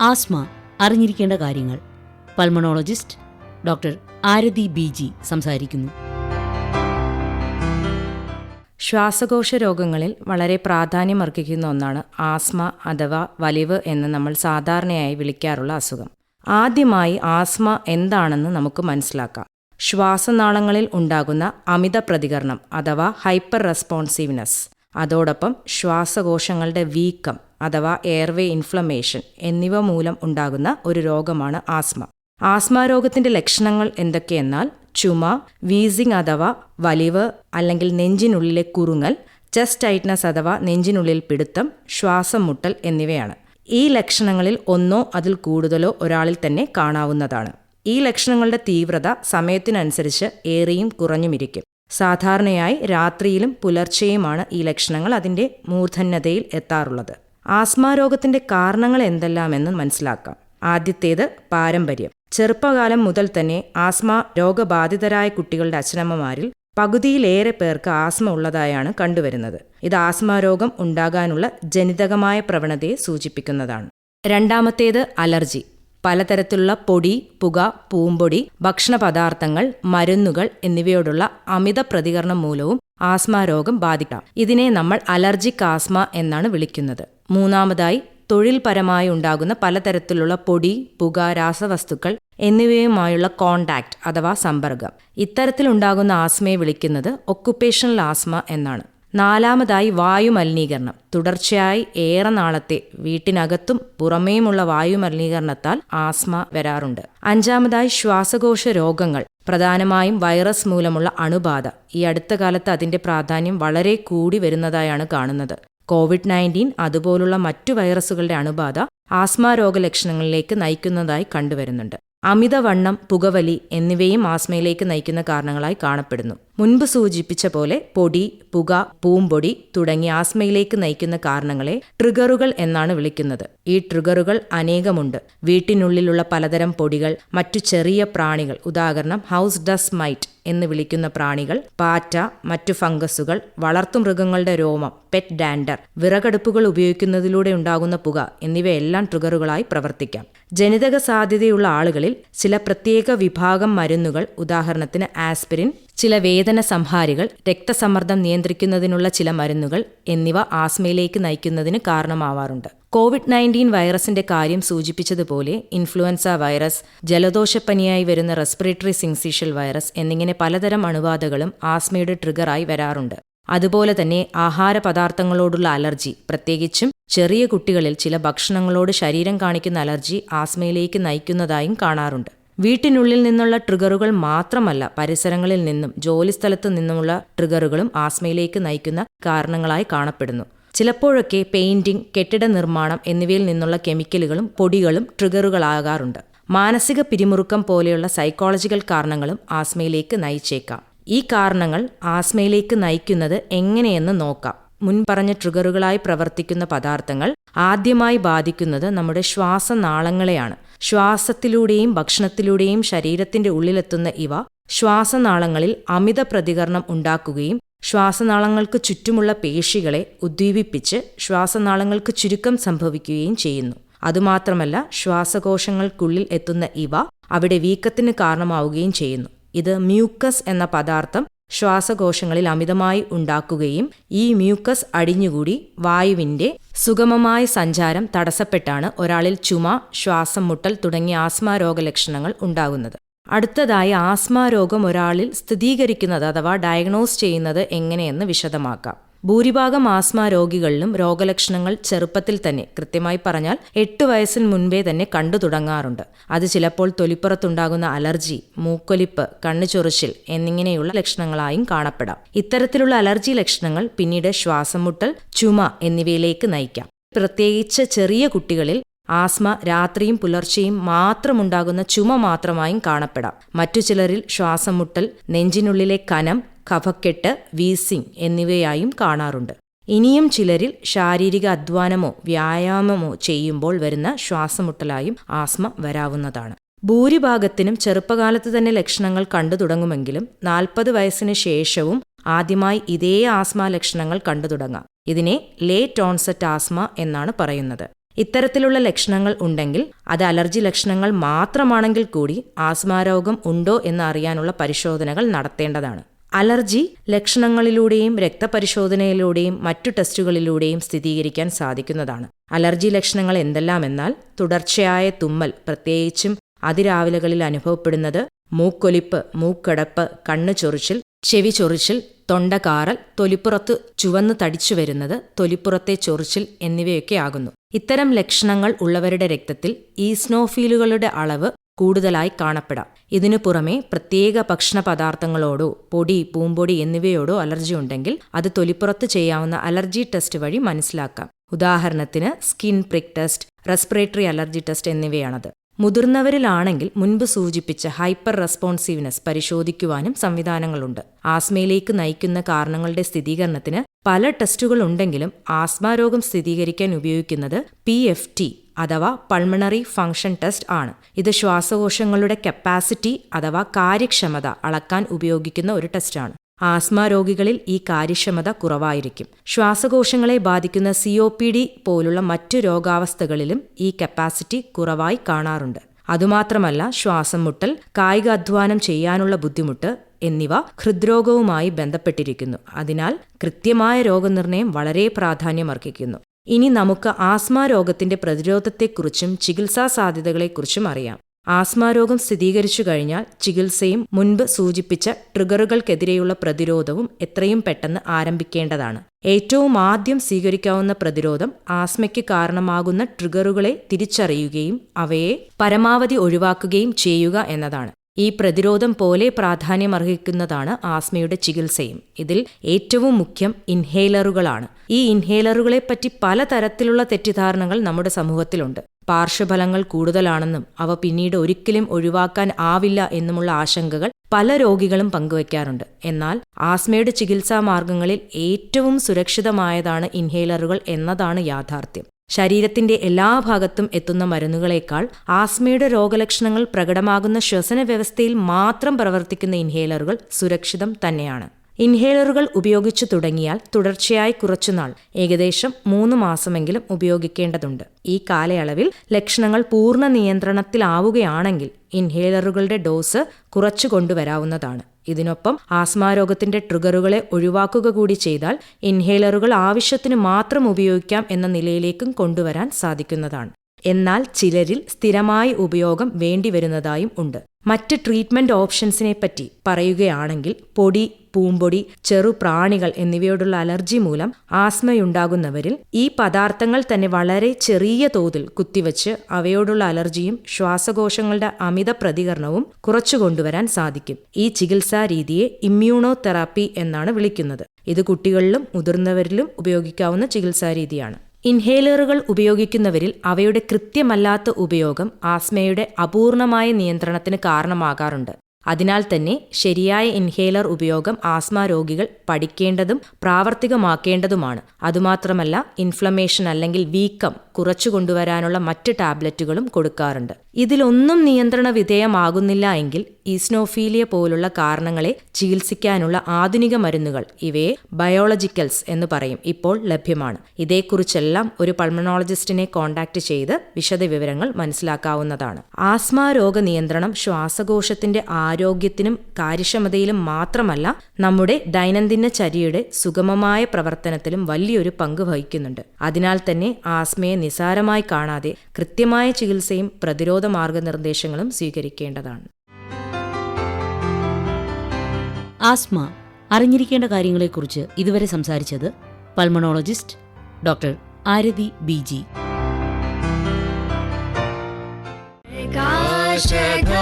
Asthma അറിഞ്ഞിരിക്കേണ്ട കാര്യങ്ങൾ. Pulmonologist doctor Aarathi B G സംസാരിക്കുന്നു. ശ്വാസകോശ രോഗങ്ങളിൽ വളരെ പ്രാധാന്യമർഹിക്കുന്ന ഒന്നാണ് ആസ്മ അഥവാ വലിവ് എന്ന് നമ്മൾ സാധാരണയായി വിളിക്കാറുള്ള അസുഖം. ആദ്യമായി ആസ്മ എന്താണെന്ന് നമുക്ക് മനസ്സിലാക്കാം. ശ്വാസനാളങ്ങളിൽ ഉണ്ടാകുന്ന അമിത പ്രതികരണം അഥവാ ഹൈപ്പർ റെസ്പോൺസീവ്നെസ്. അതോടൊപ്പം ശ്വാസകോശങ്ങളുടെ വീക്കം അഥവാ എയർവേ ഇൻഫ്ലമേഷൻ എന്നിവ മൂലം ഉണ്ടാകുന്ന ഒരു രോഗമാണ് ആസ്മ. ആസ്മ രോഗത്തിന്റെ ലക്ഷണങ്ങൾ എന്തൊക്കെയെന്നാൽ ചുമ വീസിംഗ് അഥവാ വലിവ് അല്ലെങ്കിൽ നെഞ്ചിനുള്ളിലെ കുറുങ്ങൽ ചെസ്റ്റ് ടൈറ്റ്നസ് അഥവാ നെഞ്ചിനുള്ളിൽ പിടുത്തം ശ്വാസം മുട്ടൽ എന്നിവയാണ്. ഈ ലക്ഷണങ്ങളിൽ ഒന്നോ അതിൽ കൂടുതലോ ഒരാളിൽ തന്നെ കാണാവുന്നതാണ്. ഈ ലക്ഷണങ്ങളുടെ തീവ്രത സമയത്തിനനുസരിച്ച് ഏറിയും കുറഞ്ഞുമിരിക്കും. സാധാരണയായി രാത്രിയിലും പുലർച്ചെയുമാണ് ഈ ലക്ഷണങ്ങൾ അതിന്റെ മൂർധന്യതയിൽ എത്താറുള്ളത്. ആസ്മ രോഗത്തിന്റെ കാരണങ്ങൾ എന്തെല്ലാമെന്ന് മനസ്സിലാക്കാം. ആദ്യത്തേത് പാരമ്പര്യം. ചെറുപ്പകാലം മുതൽ തന്നെ ആസ്മ രോഗബാധിതരായ കുട്ടികളുടെ അച്ഛനമ്മമാരിൽ പകുതിയിലേറെ പേർക്ക് ആസ്മ ഉള്ളതായാണ് കണ്ടുവരുന്നത്. ഇത് ആസ്മ രോഗം ഉണ്ടാകാനുള്ള ജനിതകമായ പ്രവണതയെ സൂചിപ്പിക്കുന്നതാണ്. രണ്ടാമത്തേത് അലർജി. പലതരത്തിലുള്ള പൊടി പുക പൂമ്പൊടി ഭക്ഷണ പദാർത്ഥങ്ങൾ മരുന്നുകൾ എന്നിവയോടുള്ള അമിത പ്രതികരണം മൂലവും ആസ്മ രോഗം ബാധിക്കാം. ഇതിനെ നമ്മൾ അലർജിക് ആസ്മ എന്നാണ് വിളിക്കുന്നത്. മൂന്നാമതായി തൊഴിൽപരമായി ഉണ്ടാകുന്ന പലതരത്തിലുള്ള പൊടി പുക രാസവസ്തുക്കൾ എന്നിവയുമായുള്ള കോണ്ടാക്ട് അഥവാ സമ്പർക്കം. ഇത്തരത്തിലുണ്ടാകുന്ന ആസ്മയെ വിളിക്കുന്നത് ഒക്കുപേഷണൽ ആസ്മ എന്നാണ്. നാലാമതായി വായു മലിനീകരണം. തുടർച്ചയായി ഏറെ നാളത്തെ വീട്ടിനകത്തും പുറമേയുമുള്ള വായു മലിനീകരണത്താൽ ആസ്മ വരാറുണ്ട്. അഞ്ചാമതായി ശ്വാസകോശ രോഗങ്ങൾ. പ്രധാനമായും വൈറസ് മൂലമുള്ള അണുബാധ. ഈ അടുത്ത കാലത്ത് അതിന്റെ പ്രാധാന്യം വളരെ കൂടി വരുന്നതായാണ് കാണുന്നത്. കോവിഡ് നയന്റീൻ അതുപോലുള്ള മറ്റു വൈറസുകളുടെ അണുബാധ ആസ്മ രോഗലക്ഷണങ്ങളിലേക്ക് നയിക്കുന്നതായി കണ്ടുവരുന്നുണ്ട്. അമിതവണ്ണം പുകവലി എന്നിവയും ആസ്മയിലേക്ക് നയിക്കുന്ന കാരണങ്ങളായി കാണപ്പെടുന്നു. മുൻപ് സൂചിപ്പിച്ച പോലെ പൊടി പുക പൂമ്പൊടി തുടങ്ങി ആസ്മയിലേക്ക് നയിക്കുന്ന കാരണങ്ങളെ ട്രിഗറുകൾ എന്നാണ് വിളിക്കുന്നത്. ഈ ട്രിഗറുകൾ അനേകമുണ്ട്. വീട്ടിനുള്ളിലുള്ള പലതരം പൊടികൾ മറ്റു ചെറിയ പ്രാണികൾ ഉദാഹരണം ഹൗസ് ഡസ് മൈറ്റ് എന്ന് വിളിക്കുന്ന പ്രാണികൾ പാറ്റ മറ്റു ഫംഗസുകൾ വളർത്തുമൃഗങ്ങളുടെ രോമം പെറ്റ് ഡാൻഡർ വിറകടുപ്പുകൾ ഉപയോഗിക്കുന്നതിലൂടെ ഉണ്ടാകുന്ന പുക എന്നിവയെല്ലാം ട്രിഗറുകളായി പ്രവർത്തിക്കാം. ജനിതക സാധ്യതയുള്ള ആളുകളിൽ ചില പ്രത്യേക വിഭാഗം മരുന്നുകൾ ഉദാഹരണത്തിന് ആസ്പിരിൻ ചില വേദന സംഹാരികൾ രക്തസമ്മർദ്ദം നിയന്ത്രിക്കുന്നതിനുള്ള ചില മരുന്നുകൾ എന്നിവ ആസ്മയിലേക്ക് നയിക്കുന്നതിന് കാരണമാവാറുണ്ട്. കോവിഡ് നയന്റീൻ വൈറസിന്റെ കാര്യം സൂചിപ്പിച്ചതുപോലെ ഇൻഫ്ലുവൻസ വൈറസ് ജലദോഷപ്പനിയായി വരുന്ന റെസ്പിറേറ്ററി സിങ്സീഷ്യൽ വൈറസ് എന്നിങ്ങനെ പലതരം അണുബാധകളും ആസ്മയുടെ ട്രിഗറായി വരാറുണ്ട്. അതുപോലെ തന്നെ ആഹാര പദാർത്ഥങ്ങളോടുള്ള അലർജി പ്രത്യേകിച്ചും ചെറിയ കുട്ടികളിൽ ചില ഭക്ഷണങ്ങളോട് ശരീരം കാണിക്കുന്ന അലർജി ആസ്മയിലേക്ക് നയിക്കുന്നതായും കാണാറുണ്ട്. വീട്ടിനുള്ളിൽ നിന്നുള്ള ട്രിഗറുകൾ മാത്രമല്ല പരിസരങ്ങളിൽ നിന്നും ജോലിസ്ഥലത്ത് നിന്നുമുള്ള ട്രിഗറുകളും ആസ്മയിലേക്ക് നയിക്കുന്ന കാരണങ്ങളായി കാണപ്പെടുന്നു. ചിലപ്പോഴൊക്കെ പെയിന്റിംഗ് കെട്ടിട നിർമ്മാണം എന്നിവയിൽ നിന്നുള്ള കെമിക്കലുകളും പൊടികളും ട്രിഗറുകളാകാറുണ്ട്. മാനസിക പിരിമുറുക്കം പോലെയുള്ള സൈക്കോളജിക്കൽ കാരണങ്ങളും ആസ്മയിലേക്ക് നയിച്ചേക്കാം. ഈ കാരണങ്ങൾ ആസ്മയിലേക്ക് നയിക്കുന്നത് എങ്ങനെയെന്ന് നോക്കാം. മുൻപറഞ്ഞ ട്രിഗറുകളായി പ്രവർത്തിക്കുന്ന പദാർത്ഥങ്ങൾ ആദ്യമായി ബാധിക്കുന്നത് നമ്മുടെ ശ്വാസനാളങ്ങളെയാണ്. ശ്വാസത്തിലൂടെയും ഭക്ഷണത്തിലൂടെയും ശരീരത്തിന്റെ ഉള്ളിലെത്തുന്ന ഇവ ശ്വാസനാളങ്ങളിൽ അമിത പ്രതികരണം ഉണ്ടാക്കുകയും ശ്വാസനാളങ്ങൾക്ക് ചുറ്റുമുള്ള പേശികളെ ഉദ്ദീപിപ്പിച്ച് ശ്വാസനാളങ്ങൾക്ക് ചുരുക്കം സംഭവിക്കുകയും ചെയ്യുന്നു. അതുമാത്രമല്ല ശ്വാസകോശങ്ങൾക്കുള്ളിൽ എത്തുന്ന ഇവ അവിടെ വീക്കത്തിന് കാരണമാവുകയും ചെയ്യുന്നു. ഇത് മ്യൂക്കസ് എന്ന പദാർത്ഥം ശ്വാസകോശങ്ങളിൽ അമിതമായി ഉണ്ടാക്കുകയും ഈ മ്യൂക്കസ് അടിഞ്ഞുകൂടി വായുവിന്റെ സുഗമമായ സഞ്ചാരം തടസ്സപ്പെട്ടാണ് ഒരാളിൽ ചുമ ശ്വാസം മുട്ടൽ തുടങ്ങിയ ആസ്മ രോഗലക്ഷണങ്ങൾ ഉണ്ടാകുന്നത്. അടുത്തതായി ആസ്മ രോഗം ഒരാളിൽ സ്ഥിരീകരിക്കുന്നത് അഥവാ ഡയഗ്നോസ് ചെയ്യുന്നത് എങ്ങനെയെന്ന് വിശദമാക്കാം. ഭൂരിഭാഗം ആസ്മ രോഗികളിലും രോഗലക്ഷണങ്ങൾ ചെറുപ്പത്തിൽ തന്നെ. കൃത്യമായി പറഞ്ഞാൽ എട്ട് വയസ്സിന് മുൻപേ തന്നെ കണ്ടു തുടങ്ങാറുണ്ട്. അത് ചിലപ്പോൾ തൊലിപ്പുറത്തുണ്ടാകുന്ന അലർജി മൂക്കൊലിപ്പ് കണ്ണു ചൊറിച്ചിൽ എന്നിങ്ങനെയുള്ള ലക്ഷണങ്ങളായും കാണപ്പെടാം. ഇത്തരത്തിലുള്ള അലർജി ലക്ഷണങ്ങൾ പിന്നീട് ശ്വാസം മുട്ടൽ ചുമ എന്നിവയിലേക്ക് നയിക്കാം. പ്രത്യേകിച്ച് ചെറിയ കുട്ടികളിൽ ആസ്മ രാത്രിയും പുലർച്ചെയും മാത്രമുണ്ടാകുന്ന ചുമ മാത്രമായും കാണപ്പെടാം. മറ്റു ചിലരിൽ ശ്വാസം മുട്ടൽ നെഞ്ചിനുള്ളിലെ കനം കഫക്കെട്ട് വീസിംഗ് എന്നിവയായും കാണാറുണ്ട്. ഇനിയും ചിലരിൽ ശാരീരിക അധ്വാനമോ വ്യായാമമോ ചെയ്യുമ്പോൾ വരുന്ന ശ്വാസമുട്ടലായും ആസ്മ വരാവുന്നതാണ്. ഭൂരിഭാഗത്തിനും ചെറുപ്പകാലത്ത് തന്നെ ലക്ഷണങ്ങൾ കണ്ടു തുടങ്ങുമെങ്കിലും നാൽപ്പത് വയസ്സിന് ശേഷവും ആദ്യമായി ഇതേ ആസ്മ ലക്ഷണങ്ങൾ കണ്ടു തുടങ്ങാം. ഇതിനെ ലേറ്റ് ഓൺസെറ്റ് ആസ്മ എന്നാണ് പറയുന്നത്. ഇത്തരത്തിലുള്ള ലക്ഷണങ്ങൾ ഉണ്ടെങ്കിൽ അത് അലർജി ലക്ഷണങ്ങൾ മാത്രമാണെങ്കിൽ കൂടി ആസ്മാരോഗം ഉണ്ടോ എന്ന് അറിയാനുള്ള പരിശോധനകൾ നടത്തേണ്ടതാണ്. അലർജി ലക്ഷണങ്ങളിലൂടെയും രക്തപരിശോധനയിലൂടെയും മറ്റു ടെസ്റ്റുകളിലൂടെയും സ്ഥിരീകരിക്കാൻ സാധിക്കുന്നതാണ്. അലർജി ലക്ഷണങ്ങൾ എന്തെല്ലാമെന്നാൽ തുടർച്ചയായ തുമ്മൽ പ്രത്യേകിച്ചും അതിരാവിലകളിൽ അനുഭവപ്പെടുന്നത് മൂക്കൊലിപ്പ് മൂക്കടപ്പ് കണ്ണു ചൊറിച്ചിൽ ചെവി ചൊറിച്ചിൽ തൊണ്ടകാറൽ തൊലിപ്പുറത്ത് ചുവന്ന് തടിച്ചു വരുന്നത് തൊലിപ്പുറത്തെ ചൊറിച്ചിൽ എന്നിവയൊക്കെ ആകുന്നു. ഇത്തരം ലക്ഷണങ്ങൾ ഉള്ളവരുടെ രക്തത്തിൽ ഈസ്നോഫീലുകളുടെ അളവ് കൂടുതലായി കാണപ്പെടാം. ഇതിനു പുറമെ പ്രത്യേക ഭക്ഷണ പദാർത്ഥങ്ങളോടോ പൊടി പൂമ്പൊടി എന്നിവയോടോ അലർജി ഉണ്ടെങ്കിൽ അത് തൊലിപ്പുറത്ത് ചെയ്യാവുന്ന അലർജി ടെസ്റ്റ് വഴി മനസ്സിലാക്കാം. ഉദാഹരണത്തിന് skin prick test respiratory allergy test എന്നിവയാണത്. മുതിർന്നവരിലാണെങ്കിൽ മുൻപ് സൂചിപ്പിച്ച ഹൈപ്പർ റെസ്പോൺസീവ്നെസ് പരിശോധിക്കുവാനും സംവിധാനങ്ങളുണ്ട്. ആസ്മയിലേക്ക് നയിക്കുന്ന കാരണങ്ങളുടെ സ്ഥിരീകരണത്തിന് പല ടെസ്റ്റുകൾ ഉണ്ടെങ്കിലും ആസ്മ രോഗം സ്ഥിരീകരിക്കാൻ ഉപയോഗിക്കുന്നത് പി എഫ് ടി അഥവാ പൾമണറി ഫംഗ്ഷൻ ടെസ്റ്റ് ആണ്. ഇത് ശ്വാസകോശങ്ങളുടെ കപ്പാസിറ്റി അഥവാ കാര്യക്ഷമത അളക്കാൻ ഉപയോഗിക്കുന്ന ഒരു ടെസ്റ്റാണ് ആസ്മ രോഗികളിൽ ഈ കാര്യക്ഷമത കുറവായിരിക്കും. ശ്വാസകോശങ്ങളെ ബാധിക്കുന്ന സി ഒ പി ഡി പോലുള്ള മറ്റു രോഗാവസ്ഥകളിലും ഈ കപ്പാസിറ്റി കുറവായി കാണാറുണ്ട്. അതുമാത്രമല്ല ശ്വാസം മുട്ടൽ കായികാധ്വാനം ചെയ്യാനുള്ള ബുദ്ധിമുട്ട് എന്നിവ ഹൃദ്രോഗവുമായി ബന്ധപ്പെട്ടിരിക്കുന്നു. അതിനാൽ കൃത്യമായ രോഗനിർണയം വളരെ പ്രാധാന്യമർഹിക്കുന്നു. ഇനി നമുക്ക് ആസ്മ രോഗത്തിന്റെ പ്രതിരോധത്തെക്കുറിച്ചും ചികിത്സാ സാധ്യതകളെക്കുറിച്ചും അറിയാം. ആസ്മ രോഗം സ്ഥിരീകരിച്ചു കഴിഞ്ഞാൽ ചികിത്സയും മുൻപ് സൂചിപ്പിച്ച ട്രിഗറുകൾക്കെതിരെയുള്ള പ്രതിരോധവും എത്രയും പെട്ടെന്ന് ആരംഭിക്കേണ്ടതാണ്. ഏറ്റവും ആദ്യം സ്വീകരിക്കാവുന്ന പ്രതിരോധം ആസ്മയ്ക്ക് കാരണമാകുന്ന ട്രിഗറുകളെ തിരിച്ചറിയുകയും അവയെ പരമാവധി ഒഴിവാക്കുകയും ചെയ്യുക എന്നതാണ്. ഈ പ്രതിരോധം പോലെ പ്രാധാന്യമർഹിക്കുന്നതാണ് ആസ്മയുടെ ചികിത്സയും. ഇതിൽ ഏറ്റവും മുഖ്യം ഇൻഹേലറുകളാണ്. ഈ ഇൻഹേലറുകളെ ഇൻഹേലറുകളെപ്പറ്റി പലതരത്തിലുള്ള തെറ്റിദ്ധാരണകൾ നമ്മുടെ സമൂഹത്തിലുണ്ട്. പാർശ്വഫലങ്ങൾ കൂടുതലാണെന്നും അവ പിന്നീട് ഒരിക്കലും ഒഴിവാക്കാൻ ആവില്ല എന്നുമുള്ള ആശങ്കകൾ പല രോഗികളും പങ്കുവയ്ക്കാറുണ്ട് എന്നാൽ ആസ്മയുടെ ചികിത്സാ മാർഗങ്ങളിൽ ഏറ്റവും സുരക്ഷിതമായതാണ് ഇൻഹേലറുകൾ എന്നതാണ് യാഥാർത്ഥ്യം. ശരീരത്തിന്റെ എല്ലാ ഭാഗത്തും എത്തുന്ന മരുന്നുകളേക്കാൾ ആസ്മയുടെ രോഗലക്ഷണങ്ങൾ പ്രകടമാകുന്ന ശ്വസന വ്യവസ്ഥയിൽ മാത്രം പ്രവർത്തിക്കുന്ന ഇൻഹേലറുകൾ സുരക്ഷിതം തന്നെയാണ്. ഇൻഹേലറുകൾ ഉപയോഗിച്ചു തുടങ്ങിയാൽ തുടർച്ചയായി കുറച്ചുനാൾ ഏകദേശം മൂന്ന് മാസമെങ്കിലും ഉപയോഗിക്കേണ്ടതുണ്ട്. ഈ കാലയളവിൽ ലക്ഷണങ്ങൾ പൂർണ നിയന്ത്രണത്തിലാവുകയാണെങ്കിൽ ഇൻഹേലറുകളുടെ ഡോസ് കുറച്ചു കൊണ്ടുവരാവുന്നതാണ്. ഇതിനൊപ്പം ആസ്മാരോഗത്തിന്റെ ട്രിഗറുകളെ ഒഴിവാക്കുക കൂടി ചെയ്താൽ ഇൻഹേലറുകൾ ആവശ്യത്തിന് മാത്രം ഉപയോഗിക്കാം എന്ന നിലയിലേക്കും കൊണ്ടുവരാൻ സാധിക്കുന്നതാണ്. എന്നാൽ ചിലരിൽ സ്ഥിരമായ ഉപയോഗം വേണ്ടിവരുന്നതായും ഉണ്ട്. മറ്റ് ട്രീറ്റ്മെന്റ് ഓപ്ഷൻസിനെ പറ്റി പറയുകയാണെങ്കിൽ പൊടി പൂമ്പൊടി ചെറുപ്രാണികൾ എന്നിവയോടുള്ള അലർജി മൂലം ആസ്മയുണ്ടാകുന്നവരിൽ ഈ പദാർത്ഥങ്ങൾ തന്നെ വളരെ ചെറിയ തോതിൽ കുത്തിവച്ച് അവയോടുള്ള അലർജിയും ശ്വാസകോശങ്ങളുടെ അമിത പ്രതികരണവും കുറച്ചു കൊണ്ടുവരാൻ സാധിക്കും. ഈ ചികിത്സാ രീതിയെ ഇമ്മ്യൂണോ തെറാപ്പി എന്നാണ് വിളിക്കുന്നത്. ഇത് കുട്ടികളിലും മുതിർന്നവരിലും ഉപയോഗിക്കാവുന്ന ചികിത്സാ രീതിയാണ്. ഇൻഹേലറുകൾ ഉപയോഗിക്കുന്നവരിൽ അവയുടെ കൃത്യമല്ലാത്ത ഉപയോഗം ആസ്മയുടെ അപൂർണമായ നിയന്ത്രണത്തിന് കാരണമാകാറുണ്ട്. അതിനാൽ തന്നെ ശരിയായ ഇൻഹേലർ ഉപയോഗം ആസ്മ രോഗികൾ പഠിക്കേണ്ടതും പ്രാവർത്തികമാക്കേണ്ടതുമാണ്. അതുമാത്രമല്ല ഇൻഫ്ലമേഷൻ അല്ലെങ്കിൽ വീക്കം കുറച്ചു കൊണ്ടുവരാനുള്ള മറ്റ് ടാബ്ലറ്റുകളും കൊടുക്കാറുണ്ട്. ഇതിലൊന്നും നിയന്ത്രണ വിധേയമാകുന്നില്ല എങ്കിൽ ഈസ്നോഫീലിയ പോലുള്ള കാരണങ്ങളെ ചികിത്സിക്കാനുള്ള ആധുനിക മരുന്നുകൾ ഇവയെ ബയോളജിക്കൽസ് എന്ന് പറയും ഇപ്പോൾ ലഭ്യമാണ്. ഇതേക്കുറിച്ചെല്ലാം ഒരു പൾമണോളജിസ്റ്റിനെ കോൺടാക്ട് ചെയ്ത് വിശദവിവരങ്ങൾ മനസ്സിലാക്കാവുന്നതാണ്. ആസ്മ രോഗ നിയന്ത്രണം ശ്വാസകോശത്തിന്റെ ആരോഗ്യത്തിനും കാര്യക്ഷമതയിലും മാത്രമല്ല നമ്മുടെ ദൈനംദിന ചര്യയുടെ സുഗമമായ പ്രവർത്തനത്തിലും വലിയൊരു പങ്ക് വഹിക്കുന്നുണ്ട്. അതിനാൽ തന്നെ ആസ്മയെ നിസാരമായി കാണാതെ കൃത്യമായ ചികിത്സയും പ്രതിരോധ മാർഗനിർദ്ദേശങ്ങളും സ്വീകരിക്കേണ്ടതാണ്. ആസ്മ. അറിഞ്ഞിരിക്കേണ്ട കാര്യങ്ങളെക്കുറിച്ച് ഇതുവരെ സംസാരിച്ചത് pulmonologist doctor Aarathi B G. Gashaka